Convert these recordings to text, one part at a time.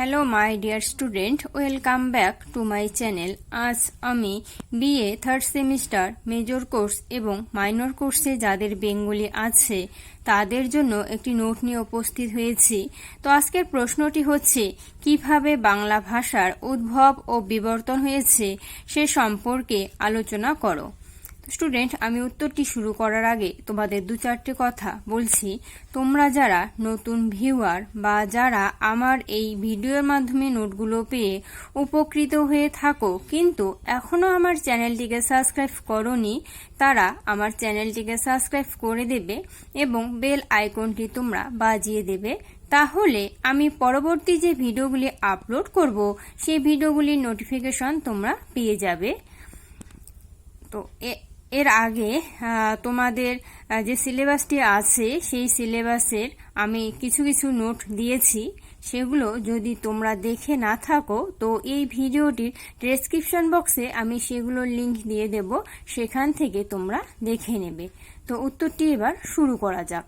Hello my dear student welcome back to my channel আজ আমি BA third semester major course এবং minor কোর্সে যাদের বেঙ্গলি আছে, তাদের জন্য একটি নোট নিয়ে উপস্থিত হয়েছি। তো আজকের প্রশ্নটি হচ্ছে, কীভাবে বাংলা ভাষার উদ্ভব ও বিবর্তন হয়েছে সে সম্পর্কে আলোচনা করো। স্টুডেন্ট, আমি উত্তরটি শুরু করার আগে তোমাদের দু চারটে কথা বলছি। তোমরা যারা নতুন ভিউয়ার বা যারা আমার এই ভিডিওর মাধ্যমে নোটগুলো পেয়ে উপকৃত হয়ে থাকো, কিন্তু এখনও আমার চ্যানেলটিকে সাবস্ক্রাইব করনি, তারা আমার চ্যানেলটিকে সাবস্ক্রাইব করে দেবে এবং বেল আইকনটি তোমরা বাজিয়ে দেবে। তাহলে আমি পরবর্তী যে ভিডিওগুলি আপলোড করব, সেই ভিডিওগুলির নোটিফিকেশন তোমরা পেয়ে যাবে। তো এর আগে তোমাদের যে সিলেবাসটি আছে, সেই সিলেবাসের আমি কিছু কিছু নোট দিয়েছি। সেগুলো যদি তোমরা দেখে না থাকো, তো এই ভিডিওটির ডেসক্রিপশন বক্সে আমি সেগুলোর লিংক দিয়ে দেব। সেখান থেকে তোমরা দেখে নেবে। তো উত্তরটি এবার শুরু করা যাক।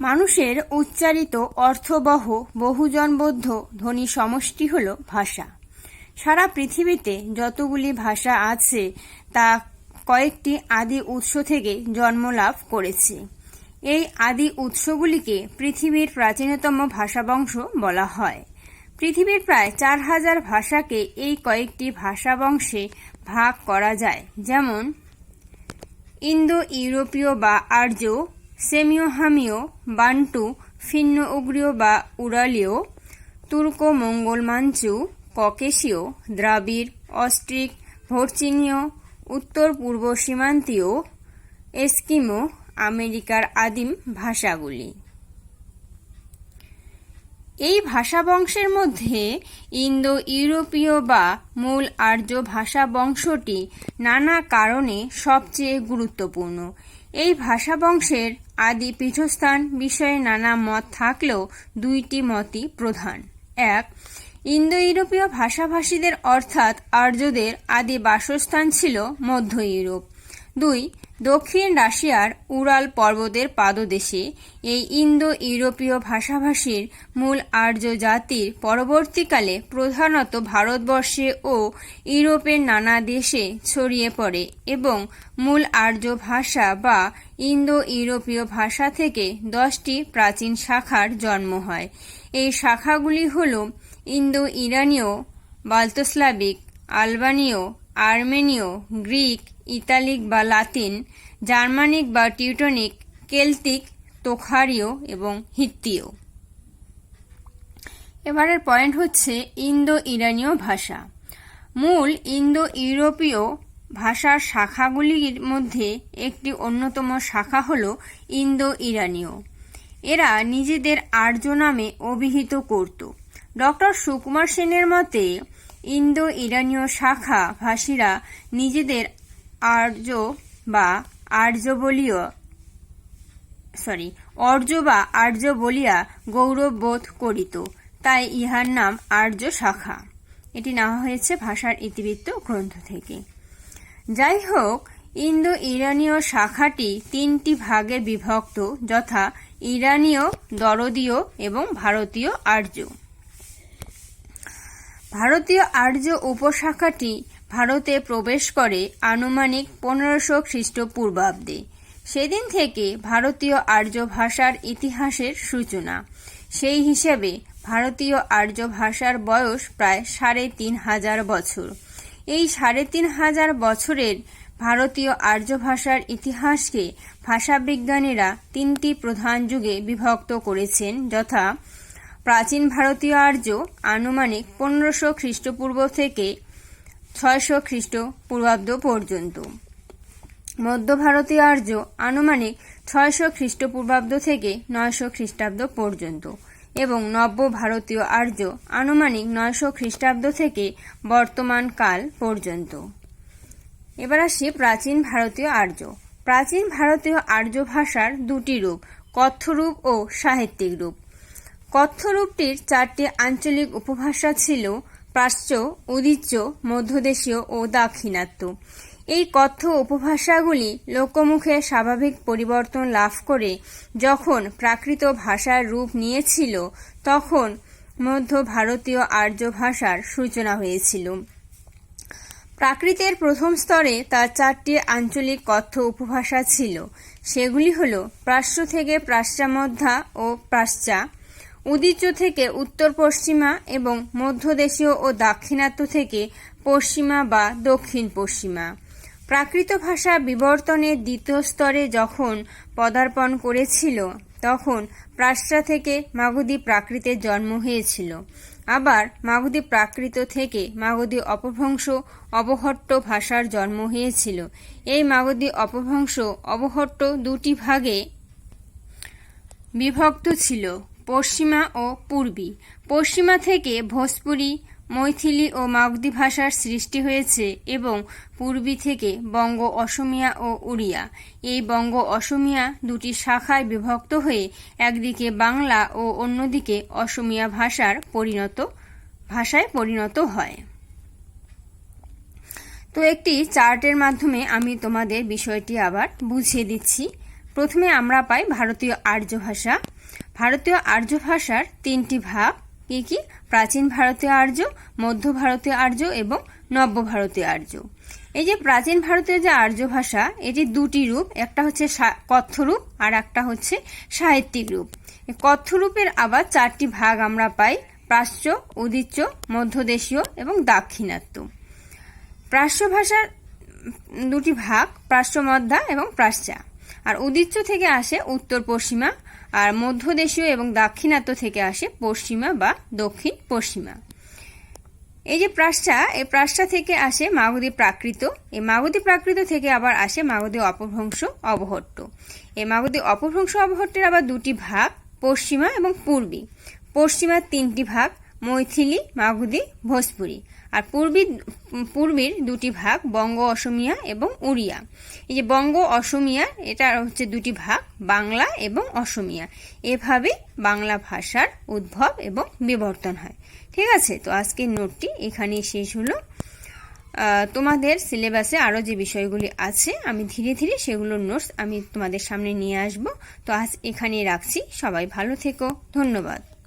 মানুষের উচ্চারিত অর্থবহ, বহুজনবদ্ধ, ধ্বনি সমষ্টি হল ভাষা। সারা পৃথিবীতে যতগুলি ভাষা আছে, তা কয়েকটি আদি উৎস থেকে জন্ম লাভ করেছে। এই আদি উৎসগুলিকে পৃথিবীর প্রাচীনতম ভাষাবংশ বলা হয়। পৃথিবীর প্রায় চার হাজার ভাষাকে এই কয়েকটি ভাষাবংশে ভাগ করা যায়, যেমন ইন্দো ইউরোপীয় বা আর্য সেমিওহামীয় বান্টু ফিন্ন উগ্রীয় বা উড়ালীয় তুর্ক মঙ্গল মাঞ্চু ককেশীয়, দ্রাবিড়, অস্ট্রিক ভর্চিনীয় উত্তর পূর্ব সীমান্তীয়, এস্কিমো, আমেরিকার আদিম ভাষাগুলি। এই ভাষা বংশের মধ্যে ইন্দো ইউরোপীয় বা মূল আর্য ভাষা বংশটি নানা কারণে সবচেয়ে গুরুত্বপূর্ণ। এই ভাষা বংশের আদি পীঠস্থান বিষয়ে নানা মত থাকলেও দুইটি মতই প্রধান। এক ইন্দো ইউরোপীয় ভাষাভাষীদের অর্থাৎ আর্যদের আদি বাসস্থান ছিল মধ্য ইউরোপ। দুই, দক্ষিণ রাশিয়ার উরাল পর্বতের পাদদেশে এই ইন্দো ইউরোপীয় ভাষাভাষীর মূল আর্য জাতির পরবর্তীকালে প্রধানত ভারতবর্ষে ও ইউরোপের নানা দেশে ছড়িয়ে পড়ে এবং মূল আর্য ভাষা বা ইন্দো ইউরোপীয় ভাষা থেকে দশটি প্রাচীন শাখার জন্ম হয়। এই শাখাগুলি হল ইন্দো ইরানীয় বাল্তোস্লাবিক আলবানীয়, আর্মেনীয়, গ্রিক, ইতালিক বা লাতিন, জার্মানিক বা টিউটনিক কেল্টিক তোখারীয় এবং হিত্তীয়। এবারের পয়েন্ট হচ্ছে ইন্দো ইরানীয় ভাষা। মূল ইন্দো ইউরোপীয় ভাষার শাখাগুলির মধ্যে একটি অন্যতম শাখা হল ইন্দো ইরানীয়। এরা নিজেদের আর্য নামে অভিহিত করত। ডক্টর সুকুমার সেনের মতে ইন্দো ইরানীয় শাখা ভাষীরা নিজেদের আর্য বা আর্য বলীয় সরি অর্য বা আর্য বলিয়া গৌরব বোধ করিত, তাই ইহার নাম আর্য শাখা। এটি নেওয়া হয়েছে ভাষার ইতিবৃত্ত গ্রন্থ থেকে। যাই হোক ইন্দো ইরানীয় শাখাটি তিনটি ভাগে বিভক্ত, যথা ইরানীয়, দরদীয় এবং ভারতীয় আর্য। ভারতীয় আর্য উপশাখাটি ভারতে প্রবেশ করে আনুমানিক পনেরোশো খ্রিস্টপূর্বাব্দে। সেদিন থেকে ভারতীয় আর্য ভাষার ইতিহাসের সূচনা। সেই হিসেবে ভারতীয় আর্য ভাষার বয়স প্রায় সাড়ে তিন হাজার বছর। এই সাড়ে তিন হাজার বছরের ভারতীয় আর্য ভাষার ইতিহাসকে ভাষাবিজ্ঞানীরা তিনটি প্রধান যুগে বিভক্ত করেছেন, যথা প্রাচীন ভারতীয় আর্য আনুমানিক পনেরোশো খ্রিস্টপূর্ব থেকে ছয়শো খ্রিস্টপূর্বাব্দ পর্যন্ত। মধ্য ভারতীয় আর্য আনুমানিক ছয়শো খ্রিস্টপূর্বাব্দ থেকে নয়শো খ্রিস্টাব্দ পর্যন্ত এবং নব্য ভারতীয় আর্য আনুমানিক নয়শো খ্রিস্টাব্দ থেকে বর্তমান কাল পর্যন্ত। এবার আসি প্রাচীন ভারতীয় আর্য। প্রাচীন ভারতীয় আর্য ভাষার দুটি রূপ, কথ্যরূপ ও সাহিত্যিক রূপ। কথ্য রূপটির চারটি আঞ্চলিক উপভাষা ছিল প্রাচ্য উদিচ্য, মধ্যদেশীয় ও দাক্ষিণাত্য। এই কথ্য উপভাষাগুলি লোকমুখে স্বাভাবিক পরিবর্তন লাভ করে যখন প্রাকৃত ভাষার রূপ নিয়েছিল, তখন মধ্য ভারতীয় আর্য ভাষার সূচনা হয়েছিল। প্রাকৃতের প্রথম স্তরে তার চারটি আঞ্চলিক কথ্য উপভাষা ছিল। সেগুলি হল প্রাশ্য থেকে প্রাচ্যামধ্যা ও প্রাচ্যা উদিচ্য থেকে উত্তর পশ্চিমা এবং মধ্যদেশীয় ও দাক্ষিণাত্য থেকে পশ্চিমা বা দক্ষিণ পশ্চিমা। প্রাকৃত ভাষা বিবর্তনের দ্বিতীয় স্তরে যখন পদার্পণ করেছিল, তখন প্রাচ্যা থেকে মাগধী প্রাকৃতের জন্ম হয়েছিল। আবার মাগধী প্রাকৃত থেকে মাগধী অপভ্রংশ, অবহট্ট ভাষার জন্ম হয়েছিল। এই মাগধী অপভ্রংশ, অবহট্ট দুটি ভাগে বিভক্ত ছিল। পশ্চিমা ও পূর্বী। পশ্চিমা থেকে ভোজপুরি, মৈথিলি ও মাগধী ভাষার সৃষ্টি হয়েছে এবং পূর্বী থেকে বঙ্গ অসমিয়া ও উড়িয়া। এই বঙ্গ অসমিয়া দুটি শাখায় বিভক্ত হয়ে একদিকে বাংলা ও অন্যদিকে অসমিয়া ভাষার পরিণত, ভাষায় পরিণত হয়। তো একটি চার্টের মাধ্যমে আমি তোমাদের বিষয়টি আবার বুঝিয়ে দিচ্ছি। প্রথমে আমরা পাই ভারতীয় আর্য ভাষা। ভারতীয় আর্য ভাষার তিনটি ভাগ। কি কি? প্রাচীন ভারতীয় আর্য, মধ্য ভারতীয় আর্য এবং নব্য ভারতীয় আর্য। এই যে প্রাচীন ভারতীয় যে আর্য ভাষা এটি দুটি রূপ, একটা হচ্ছে কথ্য রূপ আর একটা হচ্ছে সাহিত্যিক রূপ। কথ্য রূপের আবার চারটি ভাগ আমরা পাই, প্রাচ্য, উদিচ্য, মধ্যদেশীয় এবং দাক্ষিণাত্য। প্রাচ্য ভাষার দুটি ভাগ প্রাচ্য মধ্যা এবং প্রাচ্যা। আর উদিচ্য থেকে আসে উত্তর পশ্চিমা আর মধ্যদেশীয় এবং দাক্ষিণাত্য থেকে আসে পশ্চিমা বা দক্ষিণ পশ্চিমা। এই যে প্রাশ্চা এই প্রাশ্চা থেকে আসে মাগধী প্রাকৃত, এই মাগধী প্রাকৃত থেকে আবার আসে মাগধী অপভ্রংশ অবহট্ট। এই মাগধী অপভ্রংশ অবহট্টের আবার দুটি ভাগ, পশ্চিমা এবং পূর্বী। পশ্চিমার তিনটি ভাগ মৈথিলি মাগধী ভোজপুরি। আর পূর্বী, পূর্বীর দুটি ভাগ বঙ্গ অসমিয়া এবং উড়িয়া। এই যে বঙ্গ অসমিয়া, এটা হচ্ছে দুটি ভাগ, বাংলা এবং অসমিয়া। এভাবে বাংলা ভাষার উদ্ভব এবং বিবর্তন হয়। ঠিক আছে? তো আজকের নোটটি এখানেই শেষ হলো। তোমাদের সিলেবাসে আরও যে বিষয়গুলি আছে, আমি ধীরে ধীরে সেগুলোর নোটস আমি তোমাদের সামনে নিয়ে আসব। তো আজ এখানেই রাখছি। সবাই ভালো থেকো। ধন্যবাদ।